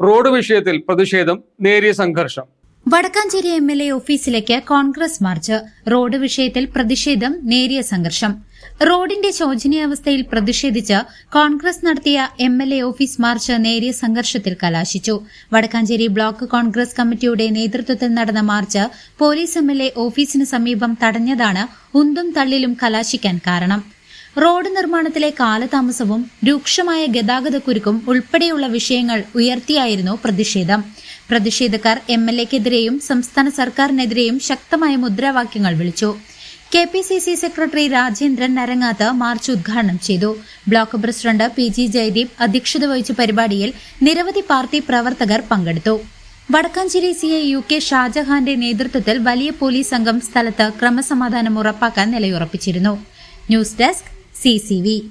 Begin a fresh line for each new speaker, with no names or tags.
Road വിഷയത്തിൽ പ്രതിഷേധം നേരിയ സംഘർഷം.
വടക്കാഞ്ചേരി എം എൽ എ ഓഫീസിലേക്ക് കോൺഗ്രസ് മാർച്ച്. റോഡ് വിഷയത്തിൽ പ്രതിഷേധം നേരിയ സംഘർഷം. റോഡിന്റെ ശോചനീയാവസ്ഥയിൽ പ്രതിഷേധിച്ച് കോൺഗ്രസ് നടത്തിയ M L A office march നേരിയ സംഘർഷത്തിൽ കലാശിച്ചു. വടക്കാഞ്ചേരി ബ്ലോക്ക് കോൺഗ്രസ് കമ്മിറ്റിയുടെ നേതൃത്വത്തിൽ നടന്ന march police M L A ഓഫീസിന് സമീപം തടഞ്ഞതാണ് ഉന്തും തള്ളിലും കലാശിക്കാൻ കാരണം. റോഡ് നിർമ്മാണത്തിലെ കാലതാമസവും രൂക്ഷമായ ഗതാഗതക്കുരുക്കും ഉൾപ്പെടെയുള്ള വിഷയങ്ങൾ ഉയർത്തിയായിരുന്നു പ്രതിഷേധം. പ്രതിഷേധക്കാർ എം എൽ എക്കെതിരെയും സംസ്ഥാന സർക്കാരിനെതിരെയും ശക്തമായ മുദ്രാവാക്യങ്ങൾ വിളിച്ചു. K P C C secretary Rajendran Narangath march ഉദ്ഘാടനം ചെയ്തു. Block president P G Jayadeep അധ്യക്ഷത വഹിച്ച പരിപാടിയിൽ നിരവധി പാർട്ടി പ്രവർത്തകർ പങ്കെടുത്തു. Vadakkanchery C I U K ഷാജഹാന്റെ നേതൃത്വത്തിൽ വലിയ പോലീസ് സംഘം സ്ഥലത്ത് ക്രമസമാധാനം ഉറപ്പാക്കാൻ നിലയുറപ്പിച്ചിരുന്നു. News desk C C V